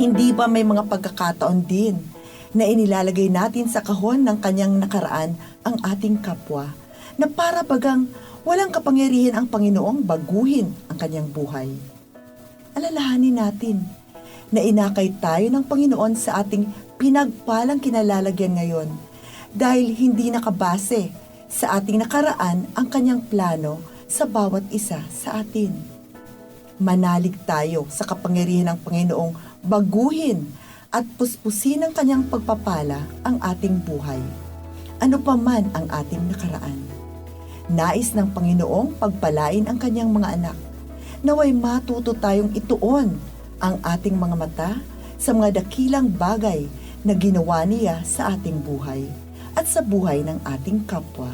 Hindi ba may mga pagkakataon din na inilalagay natin sa kahon ng kanyang nakaraan ang ating kapwa na para bagang walang kapangyarihan ang Panginoong baguhin ang kanyang buhay? Alalahanin natin na inakay tayo ng Panginoon sa ating pinagpalang kinalalagyan ngayon dahil hindi nakabase sa ating nakaraan ang kanyang plano sa bawat isa sa atin. Manalig tayo sa kapangyarihan ng Panginoong baguhin at puspusin ng kanyang pagpapala ang ating buhay. Ano pa man ang ating nakaraan. Nais ng Panginoong pagpalain ang kanyang mga anak. Naway matuto tayong ituon ang ating mga mata sa mga dakilang bagay na ginawa niya sa ating buhay at sa buhay ng ating kapwa.